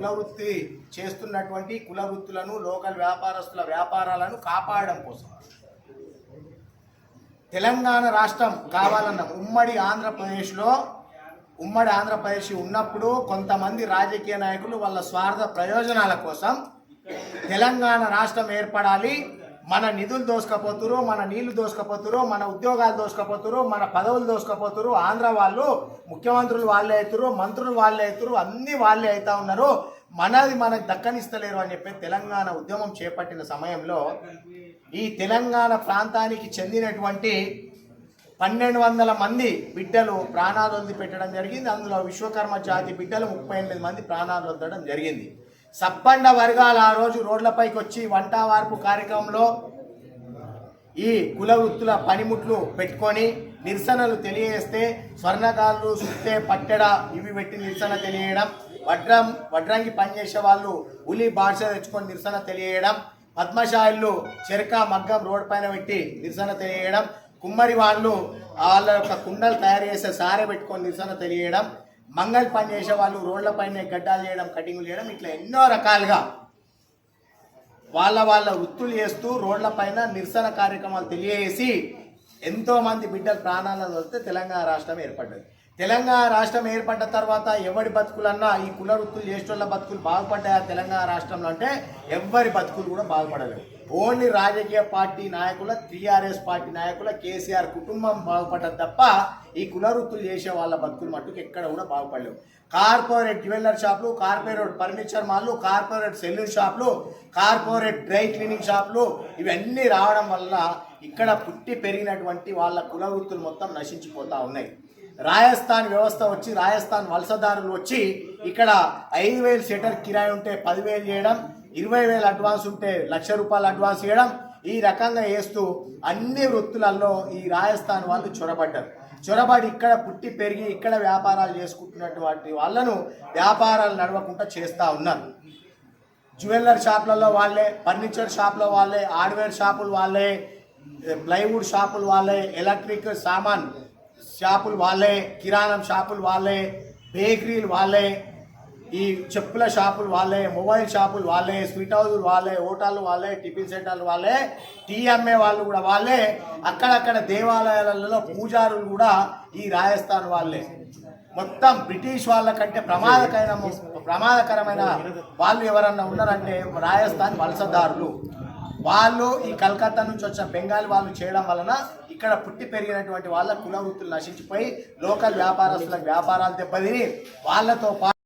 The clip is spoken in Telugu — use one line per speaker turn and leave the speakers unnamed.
కులవృత్తి చేస్తున్నటువంటి కులవృత్తులను లోకల్ వ్యాపారస్తుల వ్యాపారాలను కాపాడడం కోసం. తెలంగాణ రాష్ట్రం కావాలన్న ఉమ్మడి ఆంధ్రప్రదేశ్లో ఉమ్మడి ఆంధ్రప్రదేశ్ ఉన్నప్పుడు కొంతమంది రాజకీయ నాయకులు వాళ్ళ స్వార్థ ప్రయోజనాల కోసం తెలంగాణ రాష్ట్రం ఏర్పడాలి. మన నిధులు దోసుకపోతురు మన నీళ్ళు దోసుకపోతురు మన ఉద్యోగాలు దోసుకపోతురు మన పదవులు దోసుకపోతురు. ఆంధ్ర వాళ్ళు ముఖ్యమంత్రులు వాళ్ళే అవుతారు మంత్రులు వాళ్ళే అవుతారు అన్ని వాళ్ళే అవుతా ఉన్నారు. మనది మనకు దక్కనిస్తలేరు అని చెప్పి తెలంగాణ ఉద్యమం చేపట్టిన సమయంలో ఈ తెలంగాణ ప్రాంతానికి చెందినటువంటి పన్నెండు వందల మంది బిడ్డలు ప్రాణాలు వదిలిపెట్టడం జరిగింది. అందులో విశ్వకర్మ జాతి బిడ్డలు ముప్పై ఎనిమిది మంది ప్రాణాలు వదలడం జరిగింది. సబ్బండ వర్గాలు ఆ రోజు రోడ్లపైకి వచ్చి వంట వార్పు కార్యక్రమంలో ఈ కుల వృత్తుల పనిముట్లు పెట్టుకొని నిరసనలు తెలియజేస్తే స్వర్ణకారులు సుత్తే పట్టెడ ఇవి పెట్టి నిరసన తెలియడం వడ్రం వడ్రంగి పనిచేసే వాళ్ళు ఉలి భాష తెచ్చుకొని నిరసన తెలియజేయడం పద్మశాయిలు చెరక మగ్గం రోడ్ పైన పెట్టి నిరసన తెలియజేయడం కుమ్మరి వాళ్ళు వాళ్ళ యొక్క కుండలు తయారు చేసే సారె పెట్టుకొని నిరసన తెలియజేయడం మంగళ పని చేసే వాళ్ళు రోడ్లపైన గడ్డాలు చేయడం కటింగ్లు చేయడం ఇట్లా ఎన్నో రకాలుగా వాళ్ళ వాళ్ళ వృత్తులు చేస్తూ రోడ్లపైన నిరసన కార్యక్రమాలు తెలియజేసి ఎంతోమంది బిడ్డలు ప్రాణాలను వస్తే తెలంగాణ రాష్ట్రం ఏర్పడ్డది. తెలంగాణ రాష్ట్రం ఏర్పడ్డ తర్వాత ఎవరి బతుకులన్నా ఈ కుల వృత్తులు చేసేటోళ్ళ బతుకులు బాగుపడ్డాయా తెలంగాణ రాష్ట్రంలో అంటే ఎవరి బతుకులు కూడా బాగుపడలేదు. ఓన్లీ రాజకీయ పార్టీ నాయకుల టీఆర్ఎస్ పార్టీ నాయకుల కేసీఆర్ కుటుంబం బాగుపడ్డది తప్ప ఈ కులవృత్తులు చేసే వాళ్ళ బతుకులు మట్టుకు ఎక్కడ కూడా బాగుపడలేవు. కార్పొరేట్ జ్యువెలర్ షాపులు కార్పొరేట్ ఫర్నిచర్ మాల్లు కార్పొరేట్ సెల్యూన్ షాపులు కార్పొరేట్ డ్రై క్లీనింగ్ షాపులు ఇవన్నీ రావడం వల్ల ఇక్కడ పుట్టి పెరిగినటువంటి వాళ్ళ కులవృత్తులు మొత్తం నశించిపోతూ ఉన్నాయి. రాజస్థాన్ వ్యవస్థ వచ్చి రాజస్థాన్ వలసదారులు వచ్చి ఇక్కడ ఐదు వేలు సెటర్ కిరాయి ఉంటే పదివేలు చేయడం ఇరవై వేలు అడ్వాన్స్ ఉంటే లక్ష రూపాయలు అడ్వాన్స్ చేయడం ఈ రకంగా వేస్తూ అన్ని వృత్తులలో ఈ రాజస్థాన్ వాళ్ళు చొరబడ్డారు. చొరబడి ఇక్కడ పుట్టి పెరిగి ఇక్కడ వ్యాపారాలు చేసుకుంటున్నటువంటి వాళ్ళను వ్యాపారాలు నడవకుండా చేస్తూ ఉన్నారు. జ్యువెలర్ షాపులలో వాళ్ళే ఫర్నిచర్ షాపులో వాళ్ళే హార్డ్వేర్ షాపులు వాళ్ళే ప్లైవుడ్ షాపులు వాళ్ళే ఎలక్ట్రిక్ సామాన్ షాపులు వాళ్ళే కిరాణం షాపులు వాళ్ళే బేకరీలు వాళ్ళే ఈ చెప్పుల షాపులు వాళ్ళే మొబైల్ షాపులు వాళ్ళే స్వీట్ హౌజులు వాళ్ళే హోటళ్ళు వాళ్ళే టిఫిన్ సెంటర్లు వాళ్ళే టీ అమ్మే వాళ్ళు కూడా వాళ్ళే అక్కడక్కడ దేవాలయాలలో పూజారులు కూడా ఈ రాజస్థాన్ వాళ్ళే. మొత్తం బ్రిటిష్ వాళ్ళ కంటే ప్రమాదకరమైన ప్రమాదకరమైన వాళ్ళు ఎవరన్నా ఉన్నారంటే రాజస్థాన్ వలసదారులు. వాళ్ళు ఈ కలకత్తా నుంచి వచ్చిన బెంగాల్ వాళ్ళు చేయడం వలన ఇక్కడ పుట్టి పెరిగినటువంటి వాళ్ళ కుల వృత్తులు నశించిపోయి లోకల్ వ్యాపారస్తులకు వ్యాపారాలు దెబ్బతిని వాళ్ళతో పాటు